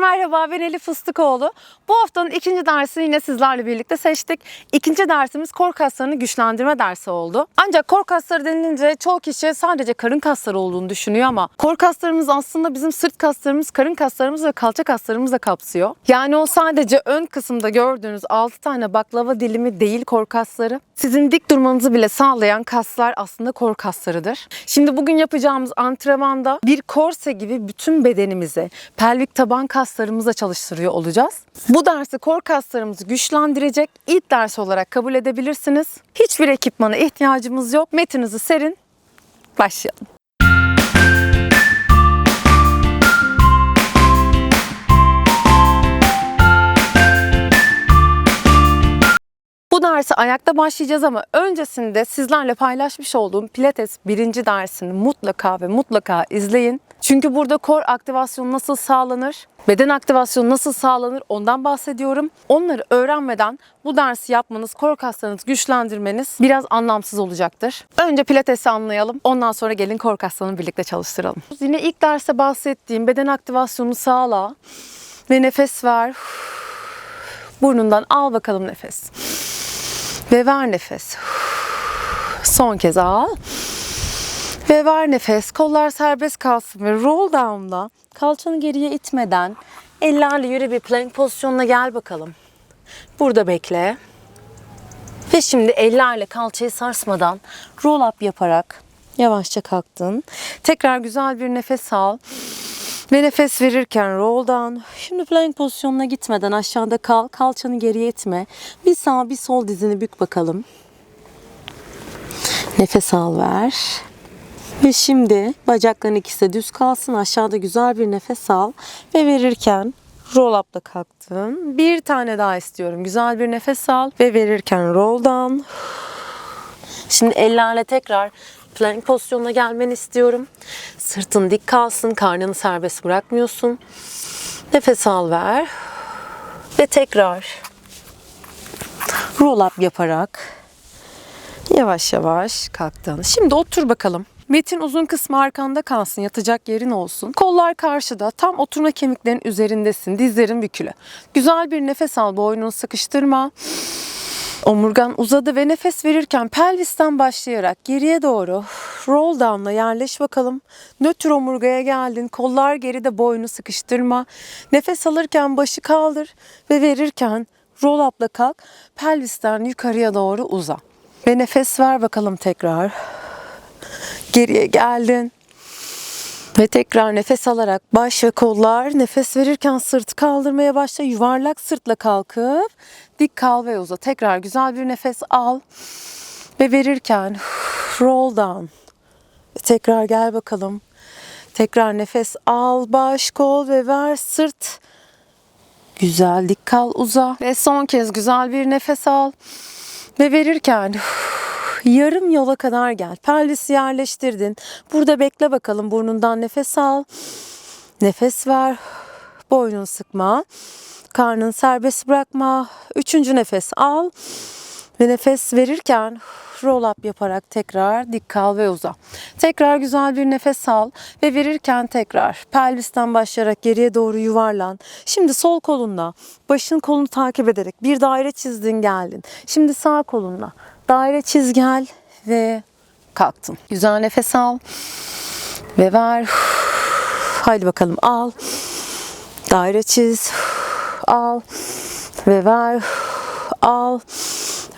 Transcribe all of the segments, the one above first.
Merhaba, ben Elif Fıstıkoğlu. Bu haftanın ikinci dersini yine sizlerle birlikte seçtik. İkinci dersimiz kor kaslarını güçlendirme dersi oldu. Ancak kor kasları denilince çoğu kişi sadece karın kasları olduğunu düşünüyor ama kor kaslarımız aslında bizim sırt kaslarımız, karın kaslarımız ve kalça kaslarımız da kapsıyor. Yani o sadece ön kısımda gördüğünüz 6 tane baklava dilimi değil kor kasları. Sizin dik durmanızı bile sağlayan kaslar aslında kor kaslarıdır. Şimdi bugün yapacağımız antrenmanda bir korse gibi bütün bedenimizi, pelvik taban kaslarımıza çalıştırıyor olacağız. Bu dersi kor kaslarımızı güçlendirecek ilk ders olarak kabul edebilirsiniz. Hiçbir ekipmana ihtiyacımız yok. Metinizi serin. Başlayalım. Dersi ayakta başlayacağız ama öncesinde sizlerle paylaşmış olduğum Pilates birinci dersini mutlaka ve mutlaka izleyin. Çünkü burada kor aktivasyonu nasıl sağlanır, beden aktivasyonu nasıl sağlanır ondan bahsediyorum. Onları öğrenmeden bu dersi yapmanız, kor kaslarınızı güçlendirmeniz biraz anlamsız olacaktır. Önce Pilates'i anlayalım. Ondan sonra gelin kor kaslarını birlikte çalıştıralım. Yine ilk derste bahsettiğim beden aktivasyonu sağla ve nefes ver. Burnundan al bakalım nefes. Ve ver nefes. Son kez al. Ve ver nefes. Kollar serbest kalsın ve roll down'la kalçanı geriye itmeden ellerle yürü bir plank pozisyonuna gel bakalım. Burada bekle. Ve şimdi ellerle kalçayı sarsmadan roll up yaparak yavaşça kalktın. Tekrar güzel bir nefes al. Ve nefes verirken roll down. Şimdi plank pozisyonuna gitmeden aşağıda kal. Kalçanı geriye itme. Bir sağ bir sol dizini bük bakalım. Nefes al ver. Ve şimdi bacakların ikisi de düz kalsın. Aşağıda güzel bir nefes al. Ve verirken roll up'la kalktın. Bir tane daha istiyorum. Güzel bir nefes al. Ve verirken roll down. Şimdi ellerle tekrar plank pozisyonuna gelmeni istiyorum. Sırtın dik kalsın, karnını serbest bırakmıyorsun. Nefes al ver. Ve tekrar roll up yaparak yavaş yavaş kalktın. Şimdi otur bakalım. Metin uzun kısmı arkanda kalsın, yatacak yerin olsun. Kollar karşıda, tam oturma kemiklerin üzerindesin, dizlerin bükülü. Güzel bir nefes al, boynunu sıkıştırma. Omurgan uzadı ve nefes verirken pelvisten başlayarak geriye doğru roll down'la yerleş bakalım. Nötr omurgaya geldin. Kollar geride boynu sıkıştırma. Nefes alırken başı kaldır ve verirken roll up'la kalk. Pelvisten yukarıya doğru uza. Ve nefes ver bakalım tekrar. Geriye geldin. Ve tekrar nefes alarak baş ve kollar nefes verirken sırtı kaldırmaya başla. Yuvarlak sırtla kalkıp dik kal ve uza. Tekrar güzel bir nefes al. Ve verirken roll down. Tekrar gel bakalım. Tekrar nefes al, baş, kol ve ver sırt. Güzel dik kal, uza. Ve son kez güzel bir nefes al. Ve verirken yarım yola kadar gel. Pelvisi yerleştirdin. Burada bekle bakalım. Burnundan nefes al. Nefes ver. Boynunu sıkma. Karnını serbest bırakma. Üçüncü nefes al. Ve nefes verirken roll up yaparak tekrar dik kal ve uza. Tekrar güzel bir nefes al ve verirken tekrar pelvisten başlayarak geriye doğru yuvarlan. Şimdi sol kolunla başın kolunu takip ederek bir daire çizdin geldin. Şimdi sağ kolunla daire çiz gel ve kalktın. Güzel nefes al ve ver. Haydi bakalım al. Daire çiz. Al ve ver. Al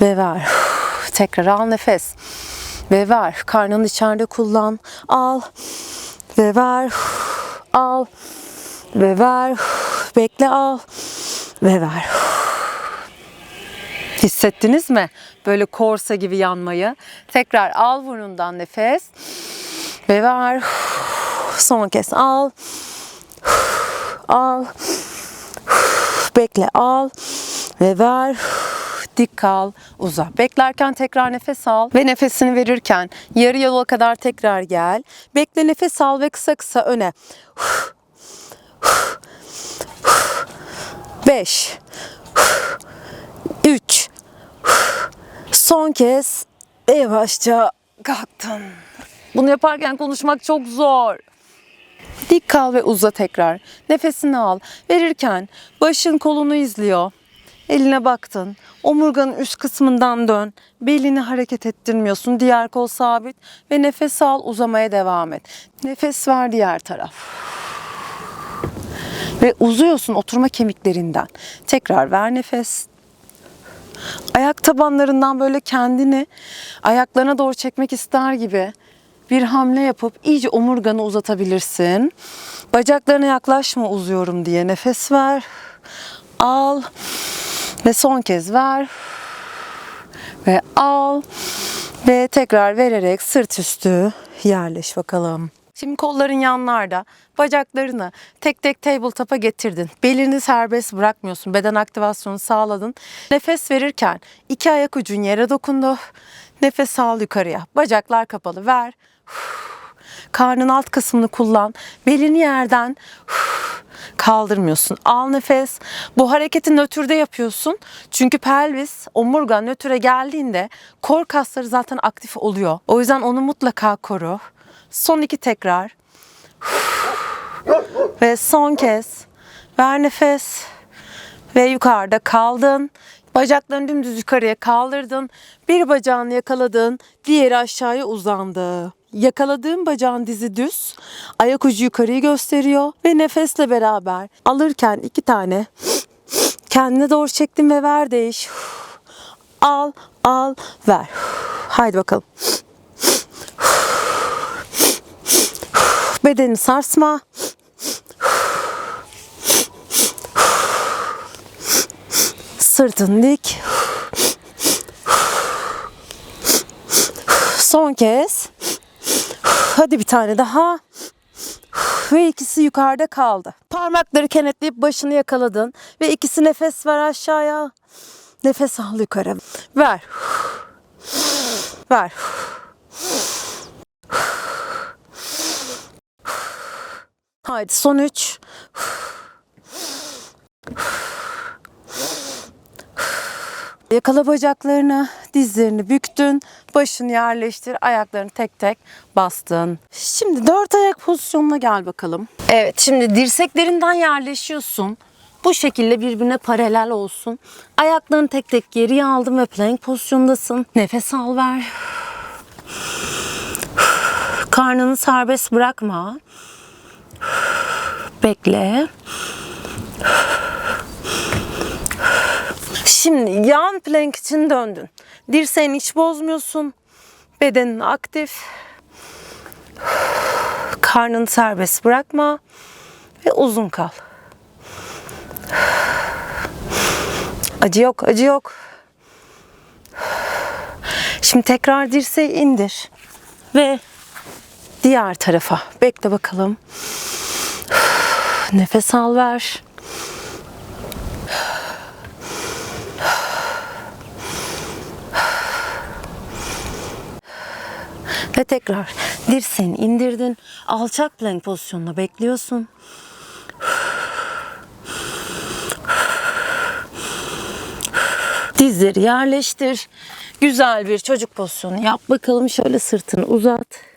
ve ver. Tekrar al nefes. Ve ver. Karnını içeride kullan. Al ve ver. Al ve ver. Bekle al ve ver. Hissettiniz mi? Böyle korsa gibi yanmayı. Tekrar al burnundan nefes. Ve ver. Son kez al. Al. Bekle al. Ve ver. Dik kal, uza. Beklerken tekrar nefes al ve nefesini verirken yarı yola kadar tekrar gel. Bekle nefes al ve kısa kısa öne. 5 3 Son kez yavaşça kalktın. Bunu yaparken konuşmak çok zor. Dik kal ve uza tekrar. Nefesini al. Verirken başın kolunu izliyor. Eline baktın. Omurganın üst kısmından dön. Belini hareket ettirmiyorsun. Diğer kol sabit ve nefes al uzamaya devam et. Nefes ver diğer taraf. Ve uzuyorsun oturma kemiklerinden. Tekrar ver nefes. Ayak tabanlarından böyle kendini ayaklarına doğru çekmek ister gibi bir hamle yapıp iyice omurganı uzatabilirsin. Bacaklarına yaklaşma uzuyorum diye nefes ver. Al ve son kez ver. Ve al ve tekrar vererek sırt üstü yerleş bakalım. Şimdi kolların yanlarda, bacaklarını tek tek tabletop'a getirdin. Belini serbest bırakmıyorsun. Beden aktivasyonu sağladın. Nefes verirken iki ayak ucun yere dokundu. Nefes al yukarıya. Bacaklar kapalı. Ver. Karnın alt kısmını kullan. Belini yerden kaldırmıyorsun. Al nefes. Bu hareketi nötrde yapıyorsun. Çünkü pelvis, omurga nötre geldiğinde kor kasları zaten aktif oluyor. O yüzden onu mutlaka koru. Son iki tekrar. Ve son kez. Ver nefes. Ve yukarıda kaldın. Bacaklarını dümdüz yukarıya kaldırdın. Bir bacağını yakaladın. Diğeri aşağıya uzandı. Yakaladığın bacağın dizi düz. Ayak ucu yukarıyı gösteriyor. Ve nefesle beraber alırken iki tane kendine doğru çektin ve ver değiş. Al, al, ver. Haydi bakalım. Bedeni sarsma. Sırtın dik. Son kez. Hadi bir tane daha. Ve ikisi yukarıda kaldı. Parmakları kenetleyip başını yakaladın. Ve ikisi nefes ver aşağıya. Nefes al yukarı. Ver. Ver. Haydi son üç. Yakala bacaklarını, dizlerini büktün, başını yerleştir, ayaklarını tek tek bastın. Şimdi dört ayak pozisyonuna gel bakalım. Evet, şimdi dirseklerinden yerleşiyorsun. Bu şekilde birbirine paralel olsun. Ayaklarını tek tek geriye aldın ve plank pozisyondasın. Nefes al ver. Karnını serbest bırakma. Bekle. Şimdi yan plank için döndün. Dirseğini hiç bozmuyorsun. Bedenin aktif. Karnını serbest bırakma. Ve uzun kal. Acı yok, acı yok. Şimdi tekrar dirseği indir. Ve diğer tarafa. Bekle bakalım. Nefes al ver. Ve tekrar dirseğini indirdin. Alçak plank pozisyonuna bekliyorsun. Dizleri yerleştir. Güzel bir çocuk pozisyonu yap bakalım. Şöyle sırtını uzat.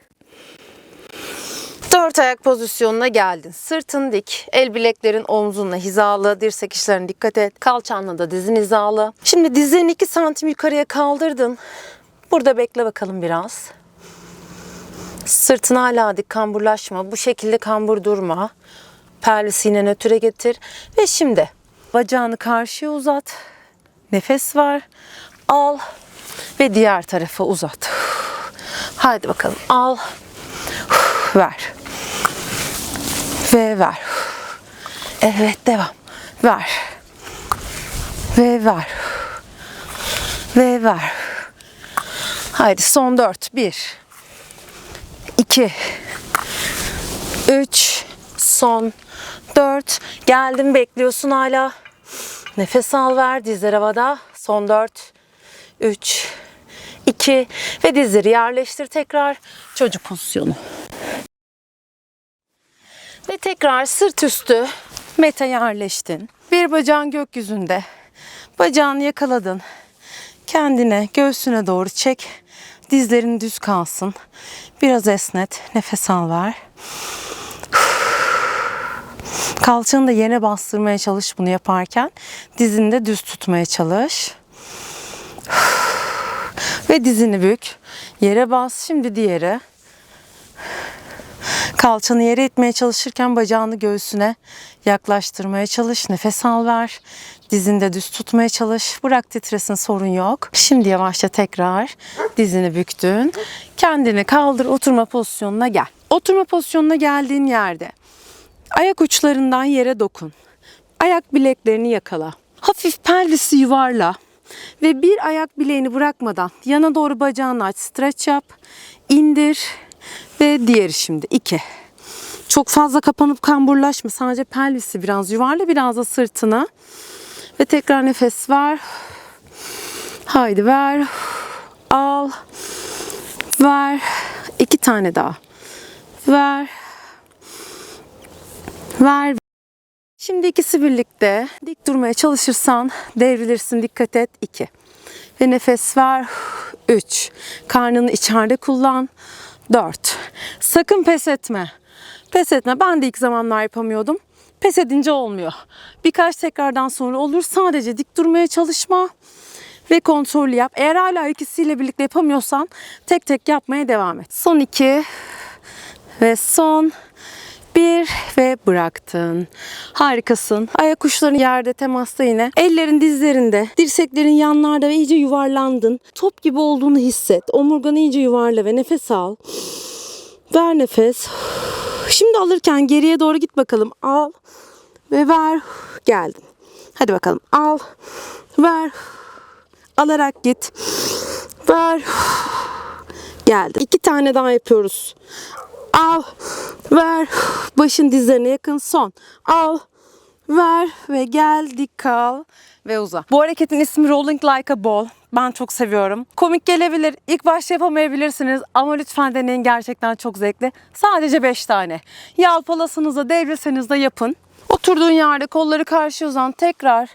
Dört ayak pozisyonuna geldin. Sırtın dik, el bileklerin omzunla hizalı, dirsek işlerine dikkat et. Kalçanla da dizin hizalı. Şimdi dizlerini 2 santim yukarıya kaldırdın. Burada bekle bakalım biraz. Sırtın hala dik, kamburlaşma. Bu şekilde kambur durma. Pelvis yine nötre getir. Ve şimdi bacağını karşıya uzat. Nefes ver. Al. Ve diğer tarafa uzat. Haydi bakalım. Al. Ver. Ve ver. Evet devam. Ver. Ve ver. Ve ver. Haydi son dört. Bir. iki, Üç. Son. Dört. Geldim bekliyorsun hala. Nefes al ver. Dizler havada. Son dört. Üç. iki Ve dizleri yerleştir tekrar. Çocuk pozisyonu. Ve tekrar sırt üstü meta yerleştin. Bir bacağın gökyüzünde. Bacağını yakaladın. Kendine göğsüne doğru çek. Dizlerin düz kalsın. Biraz esnet. Nefes al ver. Kalçanı da yere bastırmaya çalış bunu yaparken. Dizini de düz tutmaya çalış. Ve dizini bük. Yere bas. Şimdi diğeri. Kalçanı yere itmeye çalışırken bacağını göğsüne yaklaştırmaya çalış. Nefes al ver. Dizini de düz tutmaya çalış. Bırak titresin sorun yok. Şimdi yavaşça tekrar dizini büktün. Kendini kaldır oturma pozisyonuna gel. Oturma pozisyonuna geldiğin yerde ayak uçlarından yere dokun. Ayak bileklerini yakala. Hafif pelvisi yuvarla ve bir ayak bileğini bırakmadan yana doğru bacağını aç. Stretch yap. indir ve diğeri şimdi. iki. Çok fazla kapanıp kamburlaşma. Sadece pelvisi biraz yuvarla biraz da sırtına. Ve tekrar nefes ver. Haydi ver. Al. Ver. İki tane daha. Ver. Ver. Şimdi ikisi birlikte dik durmaya çalışırsan devrilirsin. Dikkat et. 2. Ve nefes ver. 3. Karnını içeride kullan. 4. Sakın pes etme. Pes etme. Ben de ilk zamanlar yapamıyordum. Pes edince olmuyor. Birkaç tekrardan sonra olur. Sadece dik durmaya çalışma ve kontrollü yap. Eğer hala ikisiyle birlikte yapamıyorsan tek tek yapmaya devam et. Son iki ve son bir ve bıraktın. Harikasın. Ayak uçların yerde temasta yine. Ellerin dizlerinde, dirseklerin yanlarda ve iyice yuvarlandın. Top gibi olduğunu hisset. Omurganı iyice yuvarla ve nefes al. Ver nefes. Şimdi alırken geriye doğru git bakalım. Al ve ver. Geldin. Hadi bakalım. Al, ver. Alarak git. Ver. Geldi. İki tane daha yapıyoruz. Al, ver. Başın dizlerine yakın son. Al, ver ve gel dik kal ve uza. Bu hareketin ismi Rolling Like a Ball. Ben çok seviyorum. Komik gelebilir. İlk başta yapamayabilirsiniz ama lütfen deneyin gerçekten çok zevkli. Sadece 5 tane. Yalpalasınız da devrilseniz de yapın. Oturduğun yerde kolları karşı uzan tekrar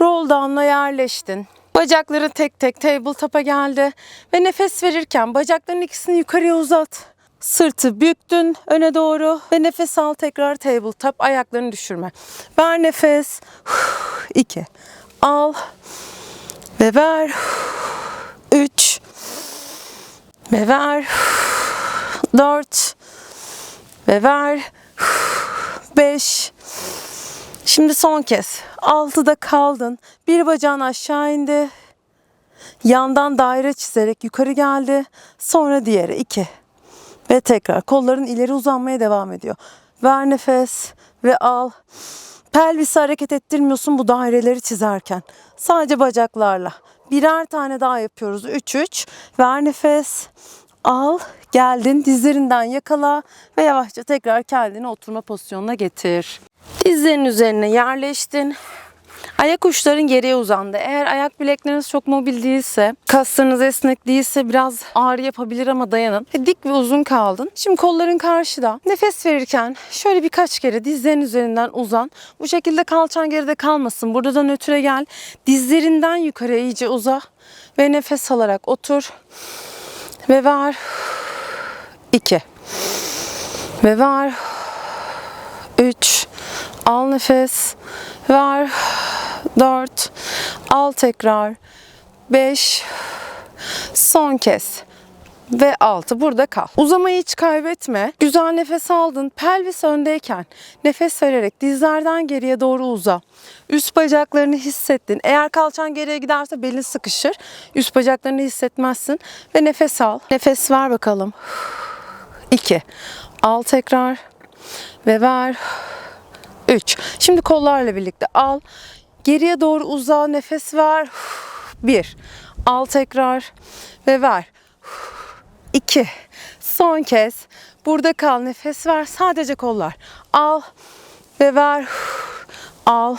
roll down'la yerleştin. Bacakları tek tek tabletop'a geldi ve nefes verirken bacakların ikisini yukarıya uzat. Sırtı büktün öne doğru ve nefes al tekrar tabletop ayaklarını düşürme. Ver nefes. 2 Al ve ver. 3 ve ver. 4 ve ver. 5 Şimdi son kez. Altıda kaldın. Bir bacağın aşağı indi. Yandan daire çizerek yukarı geldi. Sonra diğeri. iki. Ve tekrar kolların ileri uzanmaya devam ediyor. Ver nefes ve al. Pelvisi hareket ettirmiyorsun bu daireleri çizerken. Sadece bacaklarla. Birer tane daha yapıyoruz. 3 3. Ver nefes. Al. Geldin. Dizlerinden yakala ve yavaşça tekrar kendini oturma pozisyonuna getir. Dizlerin üzerine yerleştin. Ayak uçların geriye uzandı. Eğer ayak bilekleriniz çok mobil değilse, kaslarınız esnek değilse biraz ağrı yapabilir ama dayanın. E, Dik ve uzun kaldın. Şimdi kolların karşıda. Nefes verirken şöyle birkaç kere dizlerin üzerinden uzan. Bu şekilde kalçan geride kalmasın. Burada da nötre gel. Dizlerinden yukarı iyice uza ve nefes alarak otur. Ve ver. 2 ve ver. 3 Al nefes. Ver. 4 Al tekrar. 5 Son kez. Ve 6 burada kal. Uzamayı hiç kaybetme. Güzel nefes aldın. Pelvis öndeyken nefes vererek dizlerden geriye doğru uza. Üst bacaklarını hissettin. Eğer kalçan geriye giderse belin sıkışır. Üst bacaklarını hissetmezsin. Ve nefes al. Nefes ver bakalım. 2 Al tekrar. Ve ver. 3. Şimdi kollarla birlikte al. Geriye doğru uza, nefes ver. 1. Al tekrar ve ver. 2. Son kez. Burada kal, nefes ver. Sadece kollar. Al ve ver. Al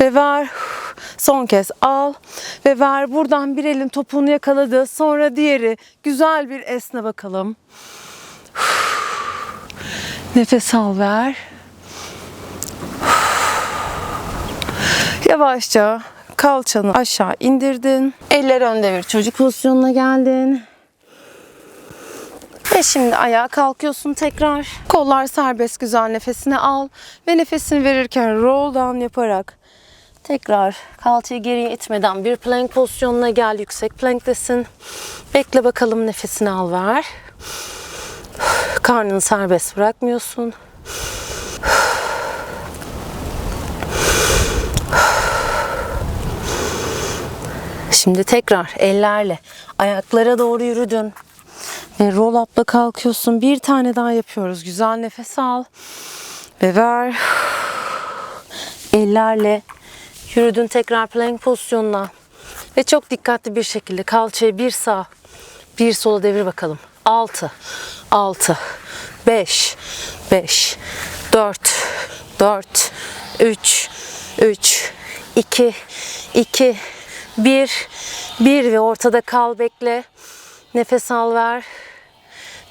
ve ver. Son kez al ve ver. Buradan bir elin topuğunu yakaladı. Sonra diğeri. Güzel bir esne bakalım. Nefes al ver. Yavaşça kalçanı aşağı indirdin. Eller önde bir çocuk pozisyonuna geldin. Ve şimdi ayağa kalkıyorsun tekrar. Kollar serbest güzel nefesini al. Ve nefesini verirken roll down yaparak tekrar kalçayı geriye itmeden bir plank pozisyonuna gel. Yüksek planktesin. Bekle bakalım nefesini al ver. Karnını serbest bırakmıyorsun. Şimdi tekrar ellerle ayaklara doğru yürüdün. Ve roll up'la kalkıyorsun. Bir tane daha yapıyoruz. Güzel nefes al. Ve ver. Ellerle yürüdün tekrar plank pozisyonuna. Ve çok dikkatli bir şekilde kalçayı bir sağ bir sola devir bakalım. 6 6 5 5 4 4 3 3 2 2 1 1 ve ortada kal bekle. Nefes al ver.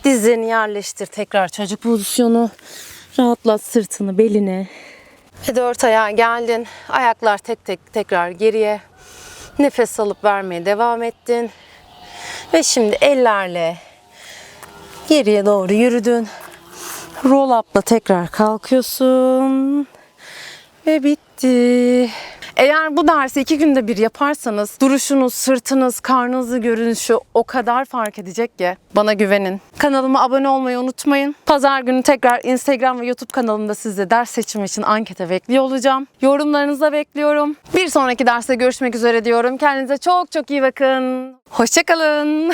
Dizlerini yerleştir tekrar çocuk pozisyonu. Rahatlat sırtını, belini. Ve dört ayağa geldin. Ayaklar tek tek tekrar geriye. Nefes alıp vermeye devam ettin. Ve şimdi ellerle geriye doğru yürüdün. Roll up'la tekrar kalkıyorsun. Ve bitti. Eğer bu dersi iki günde bir yaparsanız duruşunuz, sırtınız, karnınızı görünüşü o kadar fark edecek ki bana güvenin. Kanalıma abone olmayı unutmayın. Pazar günü tekrar Instagram ve YouTube kanalımda sizde ders seçimi için ankete bekliyor olacağım. Yorumlarınızı da bekliyorum. Bir sonraki derste görüşmek üzere diyorum. Kendinize çok çok iyi bakın. Hoşçakalın.